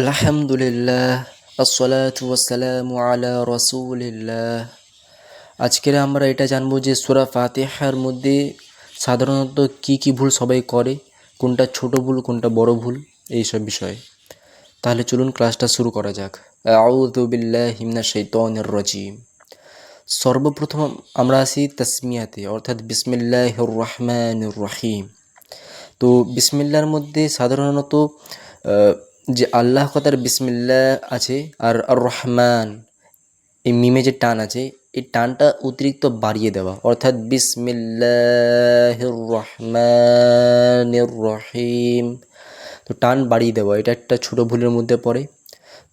আলহামদুলিল্লাহ, আসসালাতু ওয়াসসালামু আলা রাসূলিল্লাহ। আজকের আমরা এটা জানব যে সূরা ফাতিহার মধ্যে সাধারণত কি কি ভুল সবাই করে, কোনটা ছোট ভুল, কোনটা বড় ভুল এই সব বিষয়ে। তাহলে চলুন ক্লাসটা শুরু করা যাক। আউযু বিল্লাহি মিনাশ শাইতানির রাজিম। সর্বপ্রথম আমরা আসি তাসমিয়াতে, অর্থাৎ বিসমিল্লাহির রহমানির রহিম। তো বিসমিল্লার মধ্যে সাধারণত যে আল্লাহ কথার বিসমিল্লা আছে আর রহমান এই মিমে যে টান আছে, এই টানটা অতিরিক্ত বাড়িয়ে দেওয়া। অর্থাৎ বিসমিল্লাহির রহমানির রহিম তো টান বাড়িয়ে দেওয়া, এটা একটা ছোট ভুলের মধ্যে পড়ে।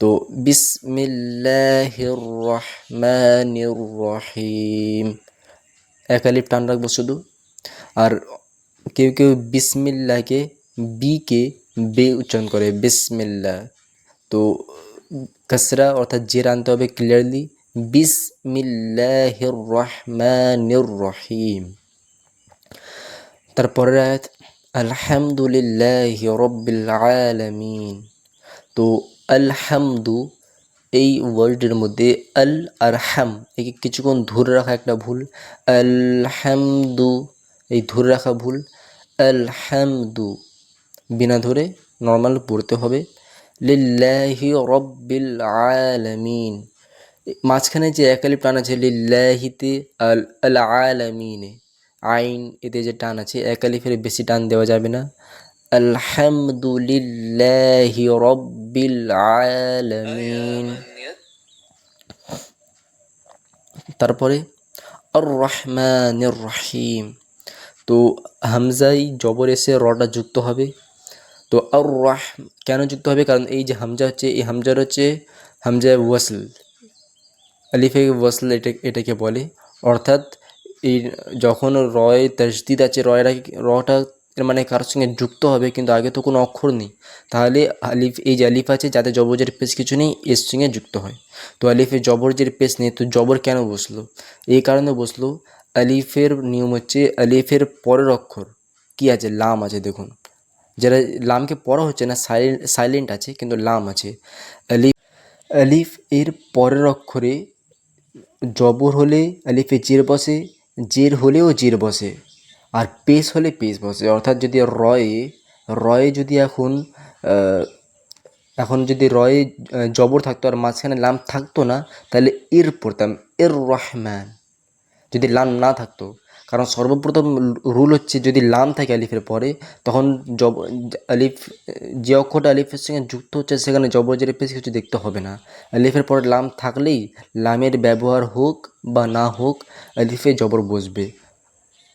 তো বিসমিল্লাহির রহমানির রহিম এক আলিফ টান রাখব শুধু। আর কেউ কেউ বিসমিল্লাকে, বিকে বে উচ্চারণ করে বিসমিল্লা তো কাসরা অর্থাৎ জের আনতে হবে ক্লিয়ারলি বিসমিল্লাহির রহমানির রহিম তারপরের আয়াত আলহামদুলিল্লাহ রব্বিল আলামিন তো আলহামদু, এই ওয়ার্ডের মধ্যে আল আর হাম একে কিছুক্ষণ ধরে রাখা একটা ভুল। আলহামদু, এই ধরে রাখা ভুল। আলহামদু। বিনা ধরে নর্মাল পড়তে হবে। লিল্লাহি রব্বিল আলামিন। মাঝখানে যে একালি টান আছে, লিল্লাহিতে আল আল আলামিনে। আইন এতে যে টান আছে একালি একালিফের বেশি টান দেওয়া যাবে না। আলহামদুলিল্লাহি রব্বিল আলামিন। তারপরে আর রহমানির রহিম। তো হামজাই জবর এসে রটা যুক্ত হবে। তো আর রাহ কেন যুক্ত হবে? কারণ এই যে হামজা হচ্ছে, এই হামজার হচ্ছে হামজা ওয়াসল। আলিফে ওয়াসল এটা, এটাকে বলে। অর্থাৎ এই যখন রয় তসদিদ আছে রয়রা রটা মানে কারোর সঙ্গে যুক্ত হবে, কিন্তু আগে তো কোনো অক্ষর নেই। তাহলে আলিফ, এই যে আলিফ আছে যাতে জবরজের পেস কিছু নেই, এর সঙ্গে যুক্ত হয়। তো আলিফে জবরজের পেস নেই, তো জবর কেন বসল? এই কারণে বসল, আলিফের নিয়ম হচ্ছে, আলিফের পরের অক্ষর কি আছে? লাম আছে, দেখুন। যারা লামকে পড়া হচ্ছে না সাইলেন্ট আছে, কিন্তু লাম আছে। আলিফ আলিফ এর পরের অক্ষরে জবর হলে আলিফে জের বসে, জের হলেও জের বসে, আর পেশ হলে পেশ বসে। অর্থাৎ যদি রয়ে রয়ে যদি এখন এখন যদি রয়ে জবর থাকতো আর মাঝখানে লাম থাকতো না, তাহলে এর পড়তাম এর রহমান। যদি লাম না থাকতো কারণ সর্বপ্রথম রুল হচ্ছে যদি লাম থাকে আলিফের পরে, তখন জব আলিফ, যে অক্ষরটা আলিফের সঙ্গে যুক্ত হচ্ছে সেখানে জবরজের পেশ কিছু দেখতে হবে না। আলিফের পরে লাম থাকলেই লামের ব্যবহার হোক বা না হোক, আলিফে জবর বসবে।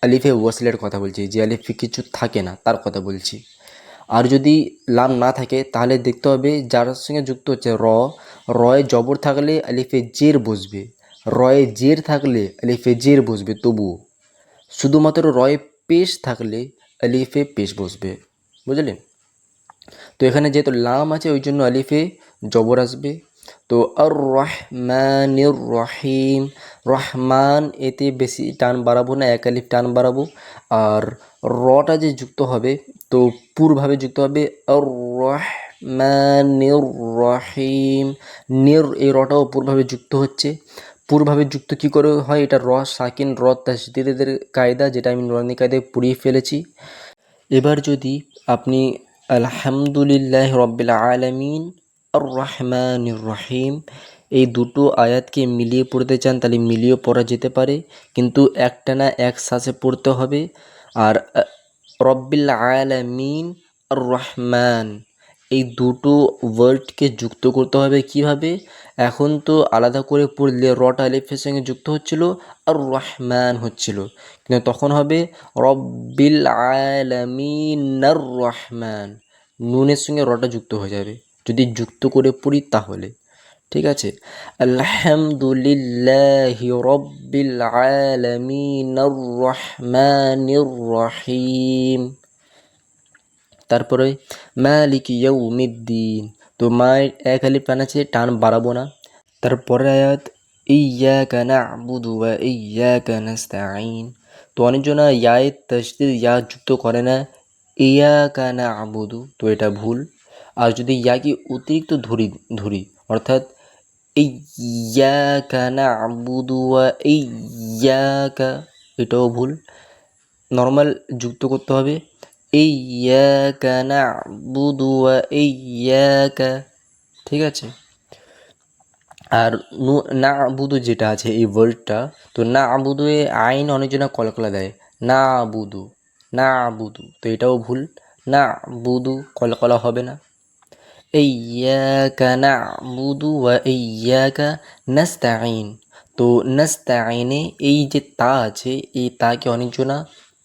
আলিফে ওয়াসলের কথা বলছি, যে আলিফে কিছু থাকে না, তার কথা বলছি। আর যদি লাম না থাকে, তাহলে দেখতে হবে যার সঙ্গে যুক্ত হচ্ছে র, রয়ে জবর থাকলে আলিফে জের বসবে। রয়ে জের থাকলে আলিফে জের বসবে, তবুও। শুধুমাত্র রয়ে পেশ থাকলে আলিফে পেশ বসবে, বুঝলেন? তো এখানে যেহেতু লাম আছে, ওই জন্য আলিফে জবর আসবে। তো আর রহমানির রহিম রহমান এতে বেশি টান বাড়াবো না, এক আলিফ টান বাড়াবো। আর রটা যে যুক্ত হবে, তো পুরভাবে যুক্ত হবে আর রহমানির রহিম নির এই রটাও পুরভাবে যুক্ত হচ্ছে। পুরভাবে যুক্ত কি করে হয়, এটা র, সাকিন, র, তাসদিদের কায়দা, যেটা আমি নুরানি কায়দায় পুড়িয়ে ফেলেছি। এবার যদি আপনি আলহামদুলিল্লাহ রব্বিল আলামিন আর রহমানির রহিম, এই দুটো আয়াতকে মিলিয়ে পড়তে চান, তাহলে মিলিয়ে পড়া যেতে পারে। কিন্তু একটানা এক শ্বাসে পড়তে হবে। আর, রব্বিল আলামিন আর রহমান এই দুটো ওয়ার্ডকে যুক্ত করতে হবে কীভাবে? এখন তো আলাদা করে পড়লে রট আলিফের সঙ্গে যুক্ত হচ্ছিল আর রহমান হচ্ছিল। কিন্তু তখন হবে রব্বিল আলামিন আর রহমান। নুনের সঙ্গে রটা যুক্ত হয়ে যাবে। যদি যুক্ত করে পড়ি তাহলে। ঠিক আছে? আলহামদুলিল্লাহি রব্বিল আলামিন আর রহমানির রহিম। তারপরে মালিক ইয়াউমিদ্দিন। তো মায়ের এক আলিফ টান আছে, টান বাড়াবো না। তারপরে আয়াত ইয়াকা না'বুদু ওয়া ইয়াকা নাস্তাঈন। তো অনেকজন ইয়ায়ে তাসদিদ ইয়া যুক্ত করে না ইয়াকা না'বুদু। তো এটা ভুল। আর যদি ইয়াকে অতিরিক্ত ধরি ধরি, অর্থাৎ ইয়াকা না আবুদুয়া এই ইয়াকা এটাও ভুল। নর্মাল যুক্ত করতে হবে। ইয়াকা না আবুদুয়া এই ইয়াকা ঠিক আছে? আর নু না আবুদু যেটা আছে এই ওয়ার্ডটা, তো না আবুদু এ আইন অনেকজনা কলকলা দেয়। না আবুদু না আবুদু তো এটাও ভুল। না বুদু কলকলা হবে না। ইয়াকা না বুদু ওয়া ইয়াকা নাস্তাইন তো নাস্তাইনে এই যে তা আছে, এই তাকে অনেকজনা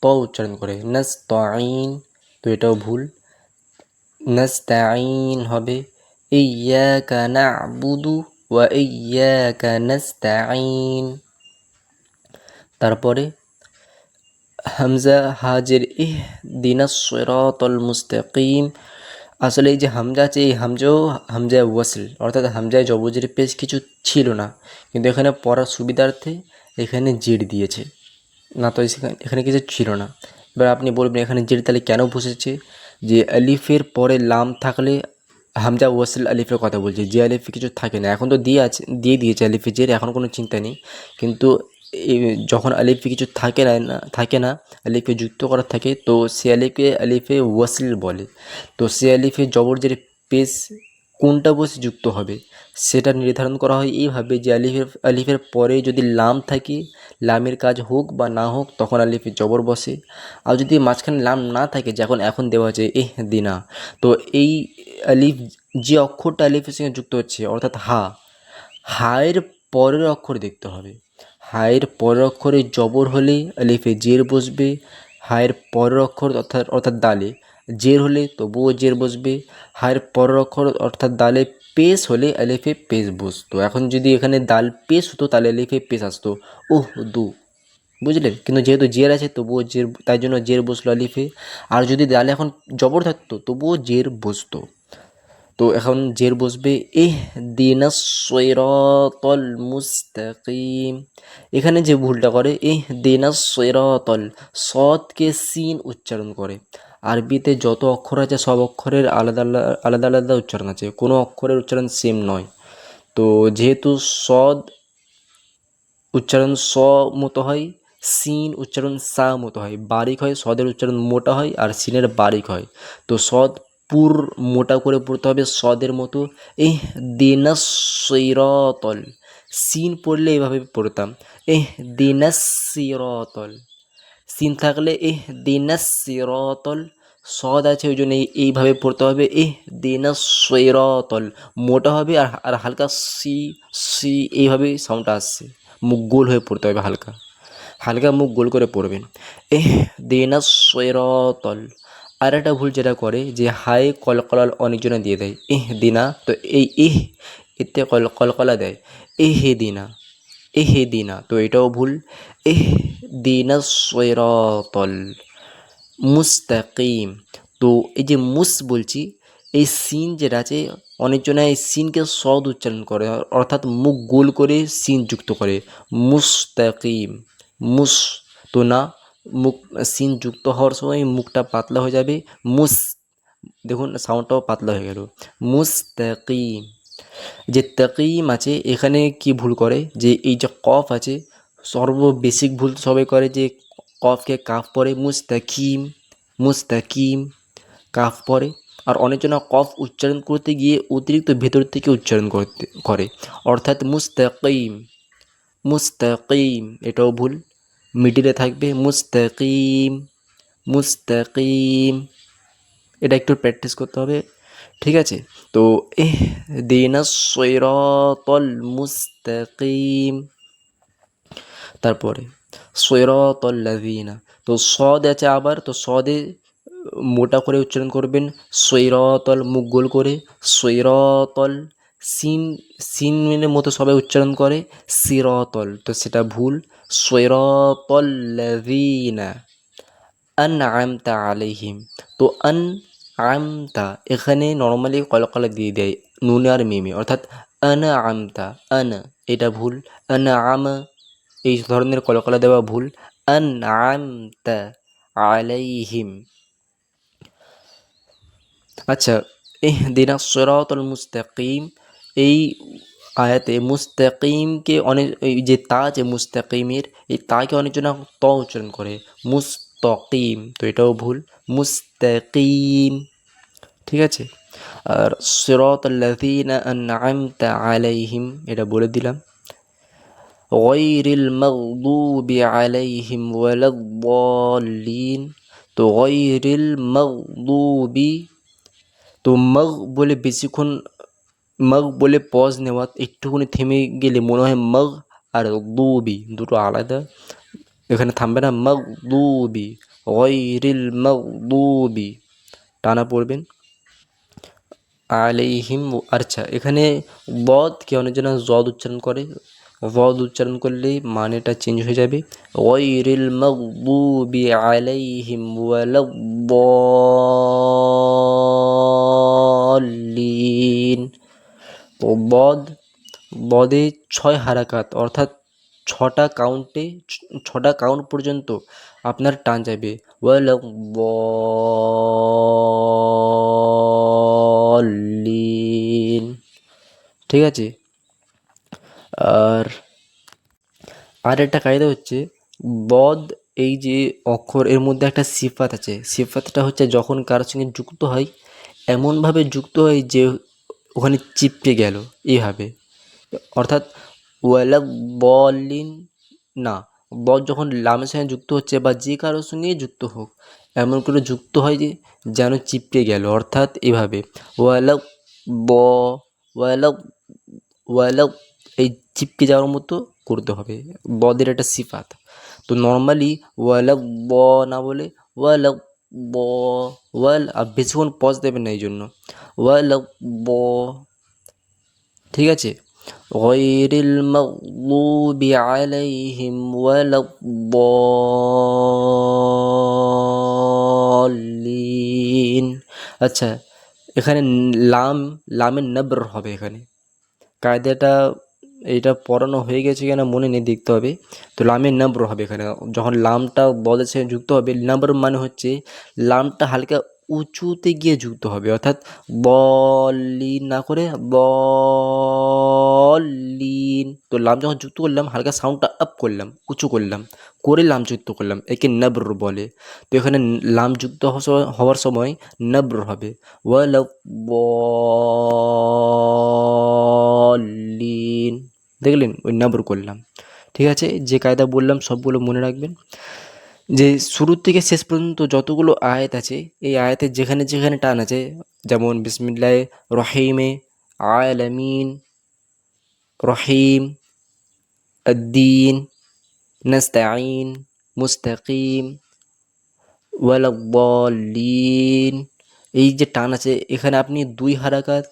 ত উচ্চারণ করে। নাস্তাইন, তো এটাও ভুল। নাস্তাইন হবে ইয়াকা না'বুদু তারপরে হামজা হাজের ইহ দিনাস সিরাতাল মুস্তাকিম। আসলে এই যে হামজা আছে, এই হামজাও হামজায় ওয়াসল, অর্থাৎ হামজায় জবজের পেশ কিছু ছিল না। কিন্তু এখানে পড়ার সুবিধার্থে এখানে জেড দিয়েছে। না তো এখানে কিছু ছিল না। এবার আপনি বলবেন, এখানে জেড তাহলে কেন বসেছে? যে আলিফের পরে লাম থাকলে হামজা ওয়াসিল আলিফের কথা বলছি। যে আলিফে কিছু থাকে না। এখন তো দিয়ে আছে, দিয়ে দিয়েছে আলিফে জের, এখন কোনো চিন্তা নেই। কিন্তু যখন আলিফে কিছু থাকে না থাকে না আলিফে যুক্ত করা থাকে, তো সে আলিফে আলিফে ওয়াসিল বলে। তো সে আলিফে জবর জের পেশ কোনটা বসে যুক্ত হবে? সেটা নির্ধারণ করা হয় এইভাবে যে আলিফের আলিফের পরে যদি লাম থাকে, লামের কাজ হোক বা না হোক, তখন আলিফে জবর বসে। আর যদি মাঝখানে লাম না থাকে যখন এখন দেওয়া হচ্ছে এহ, দিনা। তো এই আলিফ, যে অক্ষরটা আলিফের সঙ্গে যুক্ত হচ্ছে, অর্থাৎ হা, হায়ের পরের অক্ষর দেখতে হবে। হায়ের পরের অক্ষরে জবর হলে আলিফে জের বসবে, হায়ের পরের অক্ষর অর্থাৎ অর্থাৎ দালে। জের হলে তবুও জের বসবে। হায়ের পরের অক্ষর অর্থাৎ দালে পেশ হলে আলিফে পেশ বসতো এখন যদি এখানে দাল পেশ হতো, তাহলে আলিফে পেশ আসতো। ওহ, দু। বুঝলেন? কিন্তু যেহেতু জের আছে, তবুও জের, তাই জন্য জের বসল আলিফে আর যদি দালে এখন জবর থাকতো, তবুও জের বসতো। তো এখন জের বসবে। এহ দিনাসৈরতল মুস্তাকিম এখানে যে ভুলটা করে এহ দিনাসৈরতল সৎকে সিন উচ্চারণ করে। আরবিতে যত অক্ষর আছে, সব অক্ষরের আলাদা আলাদা আলাদা উচ্চারণ আছে। কোনো অক্ষরের উচ্চারণ সেম নয়। তো যেহেতু সদ উচ্চারণ স মতো হয়, সিন উচ্চারণ সা মতো হয়। বারিক হয়, সদের উচ্চারণ মোটা হয় আর সিনের বারিক হয়। তো সদ পুর মোটা করে পড়তে হবে সদের মতো। এহ দিনাসিরতল সিন পড়লে এইভাবে পড়তাম। এহ দিনাসিরতল সিন থাকলে এহ দিনাসিরতল সদ আছে ওই জন্য এইভাবে পড়তে হবে এহ দিনাসিরতল মোটা হবে আর আর হালকা সি সি, এইভাবে সাউন্ডটা আসছে। মুখ গোল হয়ে পড়তে হবে হালকা। হালকা মুখ গোল করে পড়বেন। এহ দিনাসিরতল আর একটা ভুল যেটা করে, যে হাই কলকলাল অনেকজনে দিয়ে দেয় এহ দিনা তো এই এহ এতে কল কলকলা দেয় এহে দিনা এহে দিনা তো এটাও ভুল। এহ দিনা সৈরতল মুস্তাকিম তো এই যে মুস বলছি, এই সিন যেটা আছে অনেকজনে এই সিনকে সদ উচ্চারণ করে, অর্থাৎ মুখ গোল করে সিন যুক্ত করে। মুস্তাকিম, মুস, তো না, মুখ, সিন যুক্ত হওয়ার সময় মুখটা পাতলা হয়ে যাবে। মুস, দেখুন সাউন্ডটাও পাতলা হয়ে গেল। মুস্তাকিম, যে তাকিম আছে, এখানে কি ভুল করে? যে এই যে কফ আছে সর্ব বেসিক ভুল সবাই করে যে কফকে কাফ পরে মুস্তাকিম মুস্তাকিম, কাফ পরে। আর অনেকজন কফ উচ্চারণ করতে গিয়ে অতিরিক্ত ভেতর থেকে উচ্চারণ করতে, করে। অর্থাৎ মুস্তাকিম মুস্তাকিম, এটাও ভুল। মিডিলে থাকবে মুস্তাকিম মুস্তাকিম। এটা একটু প্র্যাকটিস করতে হবে, ঠিক আছে? তো এহ, দিন সৈরতল মুস্তাকিম। তারপরে সৈরতল্লাদিনা তো সদ আছে আবার, তো সদে মোটা করে উচ্চারণ করবেন, সৈরতল মুখ গোল করে, সৈরতল সিন সিন মতো সবাই উচ্চারণ করে, সিরতল তো সেটা ভুল সৈরতল্লাদিনা আন আমতা আলাইহিম তো আন আমতা এখানে নর্মালি কলকলা দিয়ে দেয়, নুনে আর মিমে, অর্থাৎ আনা আমতা আন এটা ভুল আন আম এই ধরনের কলকলা দেওয়া ভুল। আন আলাইহিম। আচ্ছা ইহদিনা সিরাতাল মুস্তাকিম, এই আয়াতে মুস্তাকিমকে অনেক যে তা আছে মুস্তাকিমের, এই তাকে অনেকজন ত উচ্চারণ করে। মুস্তকিম, তো এটাও ভুল। মুস্তাকিম, ঠিক আছে? আর সিরাতাল্লাযীনা আন'আমতা আলাইহিম, এটা বলে দিলাম। غير المغضوب عليهم ولا الضالين তো غير المغضوب তো মগ বলে বেশিক্ষণ মগ বলে পজ নেওয়া একটুখানি থেমে গেলে মনে হয় মগ আর দুবি দুটো আলাদা এখানে থামবে না মগ দুবি গয়রিল মগ দুবি টানা পড়বেন আলাইহিম আচ্ছা এখানে বদকে অনেকজন জদ উচ্চারণ করে বদ উচ্চারণ করলে মানেটা চেঞ্জ হয়ে যাবে। গয়রিল মগদুবি আলাইহিম ওয়ালাদ্দাল্লিন। তো বদ, বদে ছয় হারাকাত, অর্থাৎ ছটা কাউন্টে ছটা কাউন্ট পর্যন্ত আপনার টান যাবে। ওয়ালাদ্দাল্লিন। ঠিক আছে? আর আর একটা কায়দা হচ্ছে, বদ এই যে অক্ষর এর মধ্যে একটা সিফাত আছে। সিফাতটা হচ্ছে যখন কারোর সঙ্গে যুক্ত হয়, এমনভাবে যুক্ত হয় যে ওখানে চিপকে গেল এইভাবে অর্থাৎ ওয়ালা বলিন, না, বদ যখন লামের সঙ্গে যুক্ত হচ্ছে বা যে কারোর সঙ্গে যুক্ত হোক, এমন করে যুক্ত হয় যে যেন চিপকে গেল, অর্থাৎ এভাবে ওয়ালা ব ওয়ালা ওয়ালা চিপকে যাওয়ার মতো করতে হবে বদের একটা সিফাত তো নর্মালি ওয়ালা ব না বলে ওয়ালা ব ওয়াল আর বেশিক্ষণ পজ দেবেন না এই জন্য ওয়ালা ব ঠিক আছে غير المغضوب عليهم ولا الضالين আচ্ছা এখানে লাম লামের নবর হবে এখানে কায়দাটা এটা পড়ানো হয়ে গেছে কিনা মনে নেই, দেখতে হবে। তো লামের নম্বর হবে এখানে। যখন লামটা সাথে যুক্ত হবে নম্বর মানে হচ্ছে লামটা হালকা উঁচুতে গিয়ে যুক্ত হবে। অর্থাৎ বলিন না করে বলিন তো লাম যখন যুক্ত করলাম, হালকা সাউন্ডটা আপ করলাম, উঁচু করলাম, করে লাম যুক্ত করলাম, একে নব্র বলে। তো এখানে লাম যুক্ত হওয়ার সময় নব্র হবে। ওয়াল বলিন দেখলেন ওই নব্র করলাম ঠিক আছে যে কায়দা বললাম সবগুলো মনে রাখবেন যে শুরু থেকে শেষ পর্যন্ত যতগুলো আয়াত আছে এই আয়াতের যেখানে যেখানে টান আছে যেমন বিসমিল্লাহ রহিমে আলামিন রহিম الدين نستعين মুস্তাকিম ওয়ালাদ্দাল্লিন এই যে টান আছে এখানে আপনি দুই হারাকাত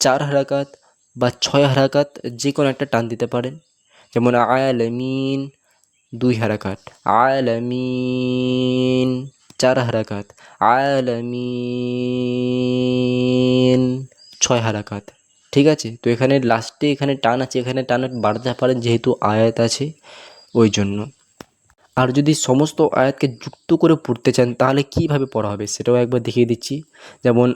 চার হারাকাত বা ছয় হারাকাত যে কোনো একটা টান দিতে পারেন। যেমন আয়ালামিন দুই হারাকাত, আয়ালামিন চার হারাকাত, আয়ালামিন ছয় হারাকাত। ঠিক আছে? তো এখানে লাস্টে এখানে টান আছে, এখানে টান বাড়তে পারেন যেহেতু আয়াত আছে ওই জন্য। আর যদি সমস্ত আয়াতকে যুক্ত করে পড়তে চান তাহলে কীভাবে পড়া হবে সেটাও একবার দেখিয়ে দিচ্ছি। যেমন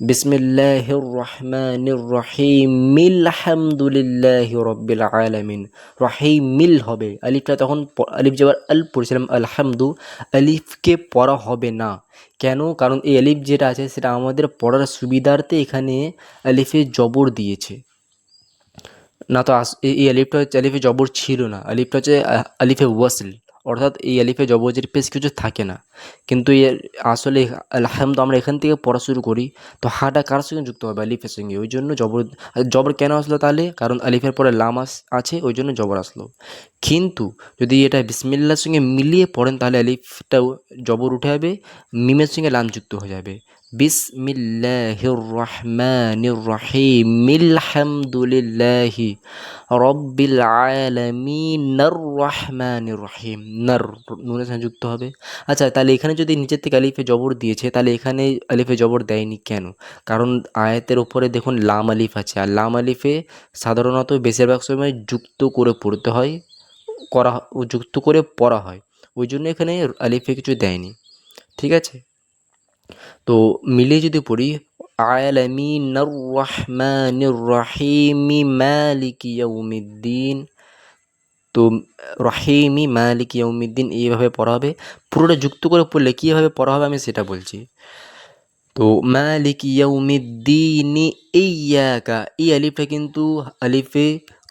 বিসমিল্লাহির রহমানির রহিম আলহামদুলিল্লাহি রব্বিল আলামিন। রহিম, মিল হবে। আলিফটা তখন আলিফ যাবার আল পড়েছিলাম, আলহামদু, আলিফকে পড়া হবে না। কেন? কারণ এই আলিফ যেটা আছে, সেটা আমাদের পড়ার সুবিধার্থে এখানে আলিফে জবর দিয়েছে। না তো আস, এই আলিফটা হচ্ছে, আলিফে জবর ছিল না। আলিফটা হচ্ছে আলিফে ওয়াসল। অর্থাৎ এই আলিফে জবজের পেশ কিছু থাকে না। কিন্তু এর আসলে তো আমরা এখান থেকে পড়া শুরু করি, তো হাটা কার সঙ্গে যুক্ত হবে আলিফের সঙ্গে? ওই জন্য জবর জবর কেন আসলো তাহলে? কারণ আলিফের পরে লাম আছে, ওই জন্য জবর আসলো। কিন্তু যদি এটা বিসমিল্লার সঙ্গে মিলিয়ে পড়েন তাহলে আলিফটাও জবর উঠে যাবে, মিমের সঙ্গে লাম যুক্ত হয়ে যাবে। বিসমিল্লাহির রহমানির রহিম আলহামদুলিল্লাহি রব্বিল আলামিনার রহমানির রহিম নার নুনের সঙ্গে যুক্ত হবে আচ্ছা তাহলে এখানে যদি নিচের থেকে আলিফে জবর দিয়েছে তাহলে এখানে আলিফে জবর দেয়নি কেন কারণ আয়াতের ওপরে দেখুন লাম আলিফ আছে আর লাম আলিফে সাধারণত বেশিরভাগ সময় যুক্ত করে পড়তে হয় করা যুক্ত করে পড়া হয় ওই জন্য এখানে আলিফে কিছু দেয়নি ঠিক আছে তো মিলিয়ে যদি পড়ি আলামিন রহমান রহিমি তো রহিমি মালিক ইয়াউমিদ্দিন এইভাবে পড়া হবে। পুরোটা যুক্ত করে পড়লে কীভাবে পড়া হবে আমি সেটা বলছি। তো মালিক ইয়াউমিদ্দিনি ইয়াকা এই আলিফটা কিন্তু আলিফে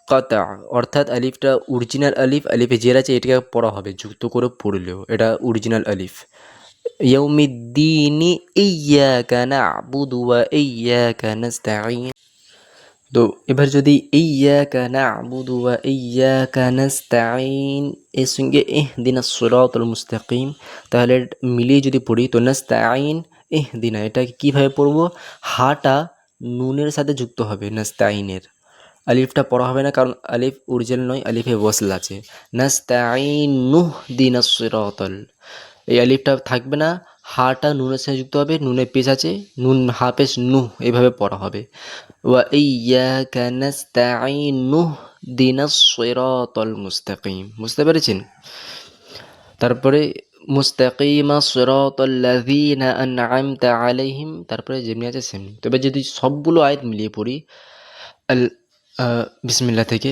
কাতা, অর্থাৎ আলিফটা অরিজিনাল আলিফ, আলিফে জের আছে, এটাকে পড়া হবে, যুক্ত করে পড়লেও, এটা অরিজিনাল আলিফ। ইয়াউমিদ্দিনি ইয়াকা না'বুদু ওয়া ইয়াকা নাস্তাঈন তো এবার যদি ইয়াকা না'বুদু ওয়া ইয়াকা নাস্তাঈন এর সঙ্গে ইহদিনাস সিরাতাল মুস্তাকিম, তাহলে মিলিয়ে যদি পড়ি, তো নাস্তাঈন ইহদিনা এটা কীভাবে পড়ব? হাটা নুনের সাথে যুক্ত হবে নাস্তাইনের আলিফটা পড়া হবে না, কারণ আলিফ অরিজিনাল নয়, আলিফে ওয়াসল আছে। নাস্তাইন নুহ দিনাস সিরাতাল। এই আলিফটা থাকবে না হাটা নুনের সাথে যুক্ত হবে নুনে পেশ আছে, নুন হাফেজ নুহ এইভাবে পড়া হবে। ওয়া ইয়াকা নাস্তাইন নুহ দিনাস সিরাতাল মুস্তাকিম বুঝতে পেরেছেন? তারপরে মুস্তাকিমা সিরাতাল্লাযীনা আন'আমতা আলাইহিম তারপরে যেমনি আছে সেমনি। তবে যদি সবগুলো আয়াত মিলিয়ে পড়ি, আল বিসমিল্লাহ থেকে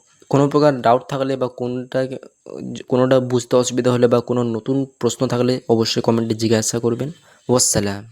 কোনো প্রকার ডাউট থাকলে বা কোনটা কোনোটা বুঝতে অসুবিধা হলে বা কোনো নতুন প্রশ্ন থাকলে অবশ্যই কমেন্টে জিজ্ঞাসা করবেন। ওয়াসসালাম।